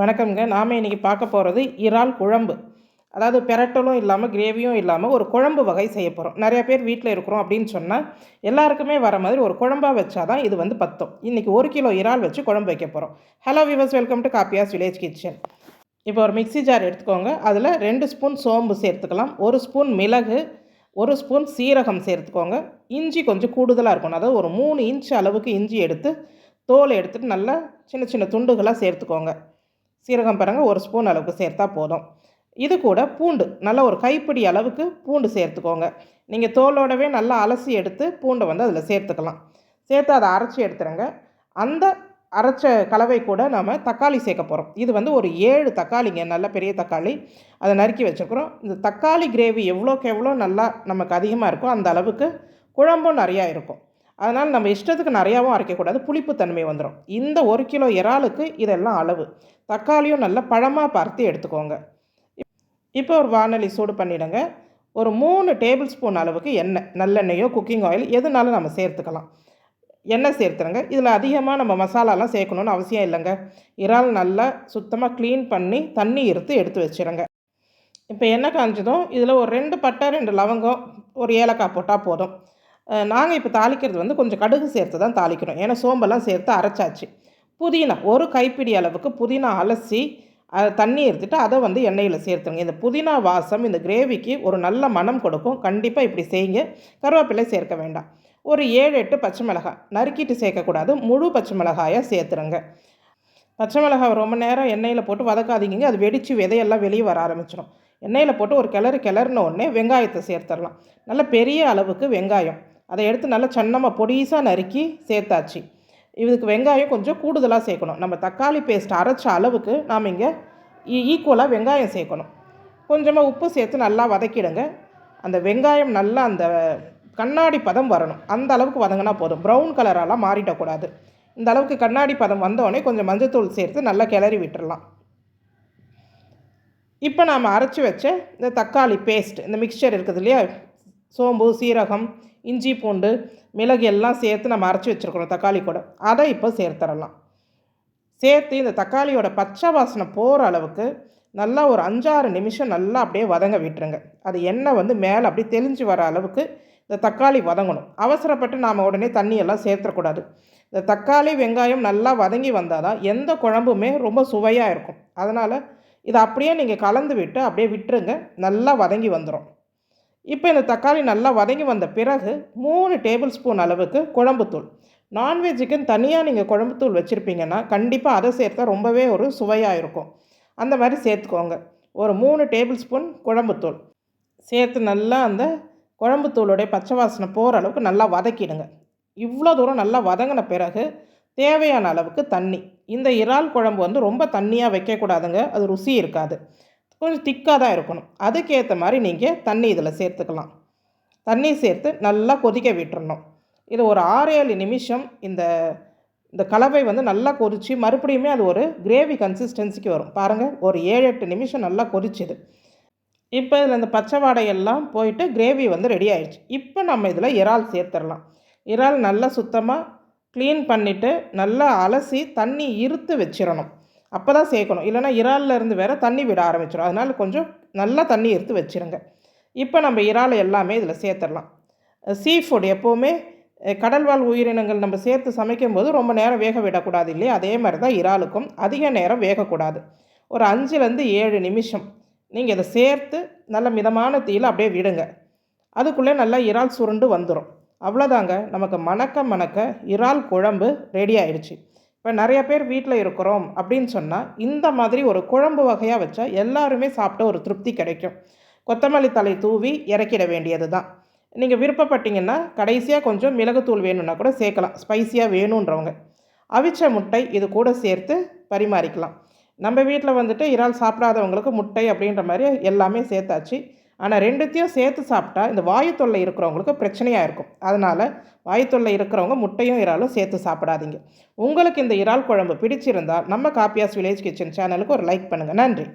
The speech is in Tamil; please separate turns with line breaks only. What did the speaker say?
வணக்கம்ங்க. நாம் இன்றைக்கி பார்க்க போகிறது இறால் குழம்பு. அதாவது பெரட்டலும் இல்லாமல் கிரேவியும் இல்லாமல் ஒரு குழம்பு வகை செய்ய போகிறோம் நிறையா பேர் வீட்டில் இருக்கிறோம் அப்படின்னு சொன்னால் எல்லாருக்குமே வர மாதிரி ஒரு குழம்பாக வச்சா தான் இது வந்து பத்தும். இன்றைக்கி ஒரு கிலோ இறால் வச்சு குழம்பு வைக்க போகிறோம் hello viewers welcome to Kappiyas village kitchen இப்போ ஒரு மிக்சி ஜார் எடுத்துக்கோங்க. அதில் ரெண்டு ஸ்பூன் சோம்பு சேர்த்துக்கலாம். ஒரு ஸ்பூன் மிளகு ஒரு ஸ்பூன் சீரகம் சேர்த்துக்கோங்க. இஞ்சி கொஞ்சம் கூடுதலாக இருக்கணும். அதாவது ஒரு மூணு இன்ச் அளவுக்கு இஞ்சி எடுத்து தோலை எடுத்துகிட்டு நல்லா சின்ன சின்ன துண்டுகளாக சேர்த்துக்கோங்க. சீரகம் பாருங்கள் ஒரு ஸ்பூன் அளவுக்கு சேர்த்தா போதும். இது கூட பூண்டு நல்லா ஒரு கைப்பிடி அளவுக்கு பூண்டு சேர்த்துக்கோங்க. நீங்கள் தோலோடவே நல்லா அலசி எடுத்து பூண்டை வந்து அதில் சேர்த்துக்கலாம். சேர்த்து அதை அரைச்சி எடுத்துருங்க. அந்த அரைச்ச கலவை கூட நம்ம தக்காளி சேர்க்க போகிறோம் இது வந்து ஒரு ஏழு தக்காளிங்க நல்ல பெரிய தக்காளி. அதை நறுக்கி வச்சுருக்குறோம் இந்த தக்காளி கிரேவி எவ்வளோக்கு எவ்வளோ நல்லா நமக்கு அதிகமாக இருக்கோ அந்த அளவுக்கு குழம்பும் நிறையா இருக்கும். அதனால் நம்ம இஷ்டத்துக்கு நிறையாவும் அரைக்கக்கூடாது புளிப்பு தன்மை வந்துடும் இந்த ஒரு கிலோ இறாலுக்கு இதெல்லாம் அளவு. தக்காளியும் நல்லா பழமாக பார்த்து எடுத்துக்கோங்க. இப்போ ஒரு வானொலி சூடு பண்ணிவிடுங்க ஒரு மூணு டேபிள் ஸ்பூன் அளவுக்கு எண்ணெய் நல்லெண்ணெயோ குக்கிங் ஆயில் எதுனாலும் நம்ம சேர்த்துக்கலாம். எண்ணெய் சேர்த்துருங்க. இதில் அதிகமாக நம்ம மசாலாலாம் சேர்க்கணுன்னு அவசியம் இல்லைங்க. இறால் நல்லா சுத்தமாக க்ளீன் பண்ணி தண்ணி இருத்து எடுத்து வச்சுருங்க. இப்போ எண்ணெய் காஞ்சதும் இதில் ஒரு ரெண்டு பட்டை ரெண்டு லவங்கம் ஒரு ஏலக்காய் போட்டால் போதும். நாங்கள் இப்போ தாளிக்கிறது வந்து கொஞ்சம் கடுகு சேர்த்து தான் தாளிக்கிறோம் ஏன்னா சோம்பெல்லாம் சேர்த்து அரைச்சாச்சு. புதினா ஒரு கைப்பிடி அளவுக்கு புதினா அலசி அதை தண்ணி எடுத்துட்டு அதை வந்து எண்ணெயில் சேர்த்துங்க இந்த புதினா வாசம் இந்த கிரேவிக்கு ஒரு நல்ல மனம் கொடுக்கும். கண்டிப்பாக இப்படி செய்யுங்க. கருவேப்பிலை சேர்க்க வேண்டாம். ஒரு ஏழு எட்டு பச்சை மிளகாய். நறுக்கிட்டு சேர்க்கக்கூடாது. முழு பச்சை மிளகாயாக சேர்த்துருங்க. பச்சை மிளகாய் ரொம்ப நேரம் எண்ணெயில் போட்டு வதக்காதீங்க. அது வெடித்து விதையெல்லாம் வெளியே வர ஆரம்பிச்சிடும். எண்ணெயில் போட்டு ஒரு கிளறு கிளறின உடனே வெங்காயத்தை சேர்த்துடலாம். நல்ல பெரிய அளவுக்கு வெங்காயம். அதை எடுத்து நல்லா சன்னமாக பொடிசாக நறுக்கி சேர்த்தாச்சு. இதுக்கு வெங்காயம் கொஞ்சம் கூடுதலாக சேர்க்கணும். நம்ம தக்காளி பேஸ்ட் அரைச்ச அளவுக்கு நாம் இங்கே ஈக்குவலாக e-, வெங்காயம் சேர்க்கணும். கொஞ்சமாக உப்பு சேர்த்து நல்லா வதக்கிடுங்க. அந்த வெங்காயம் நல்லா அந்த கண்ணாடி பதம் வரணும். அந்த அளவுக்கு வதங்கினா போதும். ப்ரௌன் கலரெல்லாம் மாறிடக்கூடாது இந்த அளவுக்கு கண்ணாடி பதம் வந்தோடனே கொஞ்சம் மஞ்சத்தூள் சேர்த்து நல்லா கிளறி விட்டுடலாம் இப்போ நாம் அரைச்சி வச்ச இந்த தக்காளி பேஸ்ட் இந்த மிக்சர் இருக்குது இல்லையா? சோம்பு சீரகம் இஞ்சி பூண்டு மிளகு எல்லாம் சேர்த்து நம்ம அரைச்சி வச்சுருக்குறோம் தக்காளி கூட. அதை இப்போ சேர்த்துடலாம் சேர்த்து இந்த தக்காளியோட பச்சை வாசனை போகிற அளவுக்கு நல்லா ஒரு அஞ்சாறு நிமிஷம் நல்லா அப்படியே வதங்க விட்டுருங்க. அது எண்ணெய் வந்து மேலே அப்படியே தெளிஞ்சு வர அளவுக்கு இந்த தக்காளி வதங்கணும். அவசரப்பட்டு நாம் உடனே தண்ணியெல்லாம் சேர்த்துடக்கூடாது இந்த தக்காளி வெங்காயம் நல்லா வதங்கி வந்தால் தான் எந்த குழம்புமே ரொம்ப சுவையாக இருக்கும். அதனால் இதை அப்படியே நீங்கள் கலந்து விட்டு அப்படியே விட்டுருங்க. நல்லா வதங்கி வந்துடும் இப்போ இந்த தக்காளி நல்லா வதங்கி வந்த பிறகு மூணு டேபிள் ஸ்பூன் அளவுக்கு குழம்புத்தூள் நான்வெஜ்ஜுக்குன்னு தனியாக நீங்கள் குழம்புத்தூள் வச்சுருப்பீங்கன்னா கண்டிப்பாக அதை சேர்த்தா ரொம்பவே ஒரு சுவையாக இருக்கும். அந்த மாதிரி சேர்த்துக்கோங்க. ஒரு மூணு டேபிள் ஸ்பூன் குழம்புத்தூள் சேர்த்து நல்லா அந்த குழம்புத்தூளுடைய பச்சை வாசனை போகிற அளவுக்கு நல்லா வதக்கிடுங்க. இவ்வளோ தூரம் நல்லா வதங்கின பிறகு தேவையான அளவுக்கு தண்ணி. இந்த இறால் குழம்பு வந்து ரொம்ப தண்ணியாக வைக்கக்கூடாதுங்க. அது ருசி இருக்காது. கொஞ்சம் திக்காக தான் இருக்கணும். அதுக்கேற்ற மாதிரி நீங்கள் தண்ணி இதில் சேர்த்துக்கலாம். தண்ணி சேர்த்து நல்லா கொதிக்க விட்டுறணும். இது ஒரு ஆறு ஏழு நிமிஷம் இந்த இந்த கலவை வந்து நல்லா கொதித்து மறுபடியுமே அது ஒரு கிரேவி கன்சிஸ்டன்சிக்கு வரும். பாருங்கள் ஒரு ஏழு எட்டு நிமிஷம் நல்லா கொதிச்சுது. இப்போ இதில் இந்த பச்சை வாடையெல்லாம் போயிட்டு கிரேவி வந்து ரெடி ஆயிடுச்சு. இப்போ நம்ம இதில் இறால் சேர்த்துடலாம். இறால் நல்லா சுத்தமாக க்ளீன் பண்ணிவிட்டு நல்லா அலசி தண்ணி இருத்து வச்சிடணும். அப்போ தான் சேர்க்கணும். இல்லைனா இறாலில் இருந்து வேறு தண்ணி விட ஆரம்பிச்சிடும் அதனால் கொஞ்சம் நல்லா தண்ணி எடுத்து வச்சுருங்க. இப்போ நம்ம இறால் எல்லாமே இதில் சேர்த்துடலாம். சீ ஃபுட் எப்போவுமே கடல்வாழ் உயிரினங்கள் நம்ம சேர்த்து சமைக்கும் போது ரொம்ப நேரம் வேக விடக்கூடாது இல்லையா? அதே மாதிரி தான் இறாலுக்கும் அதிக நேரம் வேகக்கூடாது. ஒரு அஞ்சுலேருந்து ஏழு நிமிஷம் நீங்கள் இதை சேர்த்து நல்ல மிதமான தீயில் அப்படியே விடுங்க. அதுக்குள்ளே நல்லா இறால் சுருண்டு வந்துடும் அவ்வளோதாங்க. நமக்கு மணக்க மணக்க இறால் குழம்பு ரெடி ஆயிடுச்சு. இப்போ நிறைய பேர் வீட்டில் இருக்கிறோம் அப்படின்னு சொன்னால் இந்த மாதிரி ஒரு குழம்பு வகையாக வச்சா எல்லாருமே சாப்பிட்ட ஒரு திருப்தி கிடைக்கும். கொத்தமல்லி தலை தூவி இறக்கிட வேண்டியது தான் நீங்கள் விருப்பப்பட்டீங்கன்னா கடைசியாக கொஞ்சம் மிளகுத்தூள் வேணும்னா கூட சேர்க்கலாம். ஸ்பைஸியாக வேணுன்றவங்க. அவிச்ச முட்டை இது கூட சேர்த்து பரிமாறிக்கலாம். நம்ம வீட்டில் வந்துட்டு இறால் சாப்பிடாதவங்களுக்கு முட்டை அப்படின்ற மாதிரி எல்லாமே சேர்த்தாச்சு. ஆனால் ரெண்டுத்தையும் சேர்த்து சாப்பிட்டா இந்த வாயு தொல்லை இருக்கிறவங்களுக்கு பிரச்சனையாக இருக்கும். அதனால் வாயு தொல்லை இருக்கிறவங்க முட்டையும் இறாலும் சேர்த்து சாப்பிடாதீங்க. உங்களுக்கு இந்த இறால் குழம்பு பிடிச்சிருந்தால் நம்ம காப்பியாஸ் வில்லேஜ் கிச்சன் சேனலுக்கு ஒரு லைக் பண்ணுங்கள் நன்றி.